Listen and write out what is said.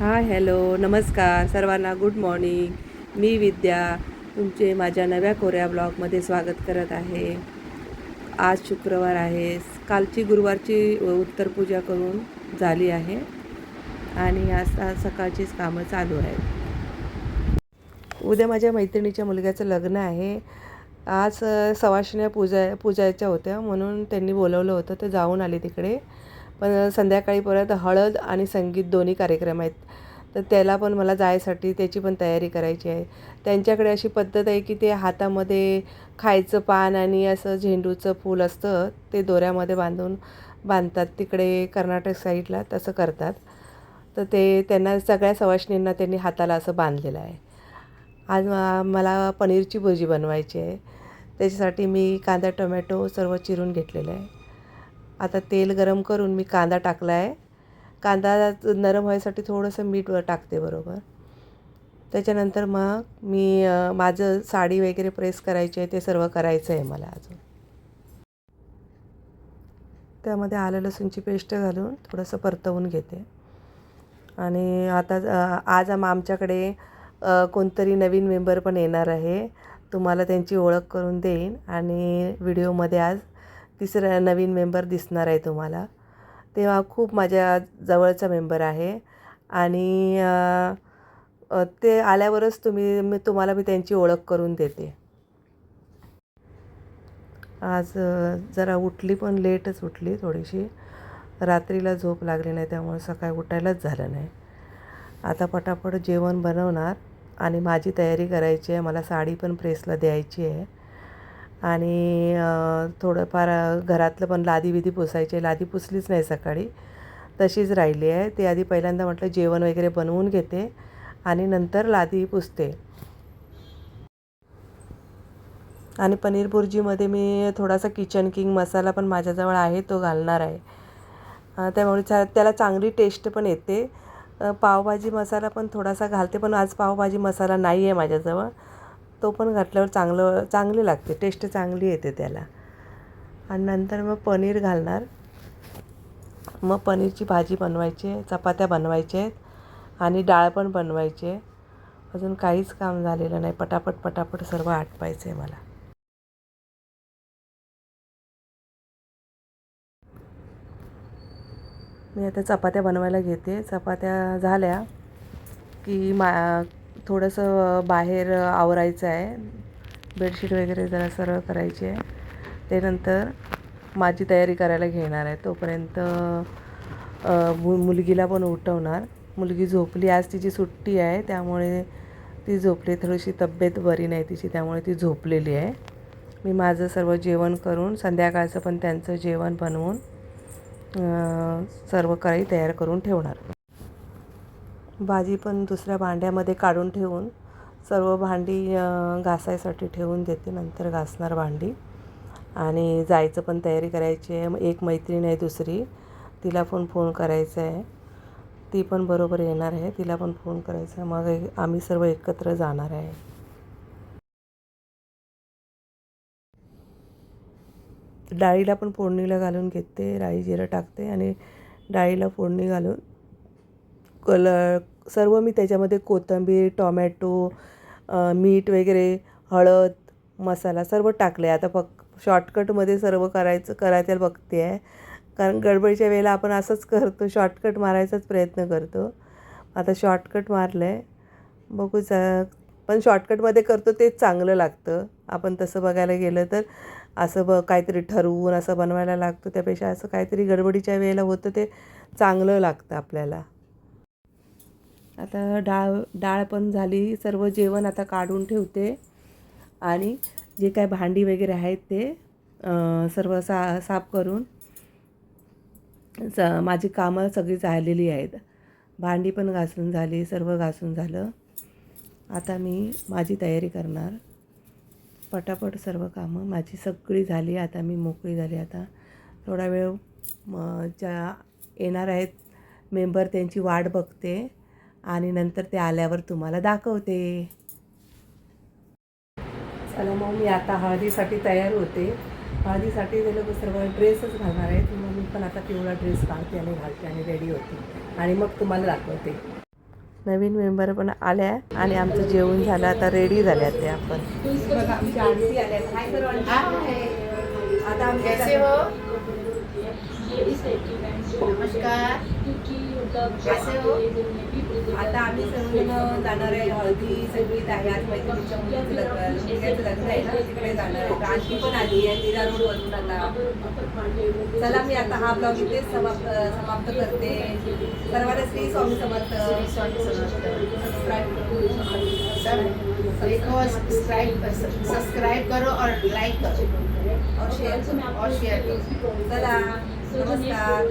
Hi hello नमस्कार सर्वांना good morning. मी विद्या तुमचे माझ्या नव्या कोऱ्या ब्लॉगमध्ये स्वागत करत आहे. आज शुक्रवार आहे. कालची गुरुवारची उत्तर पूजा करून झाली आहे आणि आज आज सकाळचीच कामं चालू आहेत. उद्या माझ्या मैत्रिणीच्या मुलग्याचं लग्न आहे. आज अ, सवाष्ण्या पूजा पूजायच्या होत्या म्हणून त्यांनी बोलवलं होतं ते जाऊन आले तिकडे. पण संध्याकाळी परत हळद आणि संगीत दोन्ही कार्यक्रम आहेत. तर त्याला पण मला जायसाठी त्याची पण तयारी करायची आहे. त्यांच्याकडे अशी पद्धत आहे की ते हातामध्ये खायचं पान आणि असं झेंडूचं फूल असतं ते दोऱ्यामध्ये बांधून बांधतात. तिकडे कर्नाटक साईडला तसं करतात. तर ते त्यांना सगळ्या सवाशिणींना त्यांनी हाताला असं बांधलेलं आहे. आज मला पनीरची भुर्जी बनवायची आहे. त्याच्यासाठी मी कांदा टोमॅटो सर्व चिरून घेतलेलं आहे. आता तेल गरम करून मी कांदा टाकला आहे कांदा नरम व्हायसाठी थोडंसं मीठ टाकते बरोबर? त्याच्यानंतर मग मी माझं साडी वगैरे प्रेस करायची आहे ते सर्व करायचं आहे मला अजून. त्यामध्ये आलं लसूणची पेस्ट घालून थोडंसं परतवून घेते. आणि आता आज आमच्याकडे कोणतरी नवीन मेंबर पण येणार आहे. तुम्हाला त्यांची ओळख करून देईन आणि व्हिडिओमध्ये आज तिसरा नवीन मेंबर दिसणार आहे तुम्हाला. तेव्हा खूप माझ्या जवळचा मेंबर आहे. आणि ते आल्यावरच तुम्ही मी तुम्हाला मी त्यांची ओळख करून देते. आज जरा उठली पण लेटच उठली थोडीशी. रात्रीला झोप लागली नाही त्यामुळे सकाळी उठायलाच झालं नाही. आता पटापट जेवण बनवणार आणि माझी तयारी करायची आहे. मला साडी पण प्रेसला द्यायची आहे. आणि थोडंफार घरातलं पण लादी बिदी पुसायची लादी पुसलीच नाही सकाळी. तशीच राहिली आहे. ते आधी पहिल्यांदा म्हटलं जेवण वगैरे बनवून घेते आणि नंतर लादी पुसते. आणि पनीर भुर्जीमध्ये मी थोडासा किचन किंग मसाला पण माझ्याजवळ आहे तो घालणार आहे. त्यामुळे चा त्याला चांगली टेस्ट पण येते. पावभाजी मसाला पण थोडासा घालते पण आज पावभाजी मसाला नाही आहे माझ्याजवळ. तो पण घातल्यावर चांगलं चांगली लागते. टेस्ट चांगली येते त्याला. आणि नंतर मग पनीर घालणार. मग पनीरची भाजी बनवायची आहे चपात्या बनवायच्या आहेत आणि डाळ पण बनवायची आहे. अजून काहीच काम झालेलं नाही. पटापट पटापट सर्व आटपायचं आहे मला. मी आता चपात्या बनवायला घेते. चपात्या झाल्या की मा थोडंसं बाहेर आवरायचं आहे. बेडशीट वगैरे जरा सरळ करायची आहे. ते नंतर माझी तयारी करायला घेणार आहे. तोपर्यंत मु मुलगीला पण उठवणार. मुलगी झोपली. आज तिची सुट्टी आहे. त्यामुळे ती झोपली. थोडीशी तब्येत बरी नाही तिची. त्यामुळे ती झोपलेली आहे. मी माझं सर्व जेवण करून संध्याकाळचं पण त्यांचं जेवण बनवून सर्व काही तयार करून ठेवणार. भाजी पण दुसऱ्या भांड्यामध्ये काढून ठेवून सर्व भांडी घासायसाठी ठेवून देते. नंतर घासणार भांडी. आणि जायचं पण तयारी करायची आहे. मग एक मैत्रीण आहे दुसरी. तिला पण फोन करायचा आहे. ती पण बरोबर येणार आहे. तिला पण फोन करायचा आहे. मग एक- आम्ही सर्व एकत्र जाणार आहे. डाळीला पण फोडणीला घालून घेते. राई जिरं टाकते आणि डाळीला फोडणी घालून कलर सर्व मी त्याच्यामध्ये कोथिंबीर टॉमॅटो मीठ वगैरे हळद मसाला सर्व टाकले. आता फक्त शॉर्टकटमध्ये सर्व करायचं करायचं बघते. आहे कारण गडबडीच्या वेळेला आपण असंच करतो शॉर्टकट मारायचाच प्रयत्न करतो. आता शॉर्टकट मारलं आहे बघू पण शॉर्टकटमध्ये करतो तेच चांगलं लागतं. आपण तसं बघायला गेलं तर असं ब काहीतरी ठरवून असं बनवायला लागतं. त्यापेक्षा असं काहीतरी गडबडीच्या वेळेला होतं ते चांगलं लागतं आपल्याला. आता डाळ डाळ पण झाली. सर्व जेवण आता काढून ठेवते. आणि जे काय भांडी वगैरे आहेत ते सर्व सा साफ करून स माझी कामं सगळी झालेली आहेत. भांडी पण घासून झाली सर्व घासून झालं. आता मी माझी तयारी करणार. पटापट सर्व कामं. माझी सगळी झाली आता मी मोकळी झाली. आता थोडा वेळ म ज्या येणार आहेत मेंबर त्यांची वाट बघते. आणि नंतर ते आल्यावर तुम्हाला दाखवते. चला मग मी आता हळदीसाठी तयार होते. हळदीसाठी ते लोक सर्व ड्रेसच घालणार आहेत. मग मी पण आता पिवळा ड्रेस काढते आणि घालते आणि रेडी होते. आणि मग तुम्हाला दाखवते. नवीन मेंबर पण आल्या आणि आमचं जेवण झालं. आता रेडी झाल्या ते आपण. आता नमस्कार. कैसे हो? आता आम्ही सर्वजण जाणार आहे. हळदी संगीत आहे. आज मैत्रिणीच्या मुलीचं लग्न मुलग्याचं लग्न आहे ना? तिकडे जाणार आहे. आणखी पण आली आहे. मीरा रोडवरून आता. चला मी आता हा ब्लॉग इथेच समाप्त समाप्त करते. सर्वांना श्री स्वामी समर्थ सबस्क्राईब करून सब देखो सब्सक्राइब सब्सक्राइब करो और लाइक करो. और शेअर और शेयर करो. चला. नमस्कार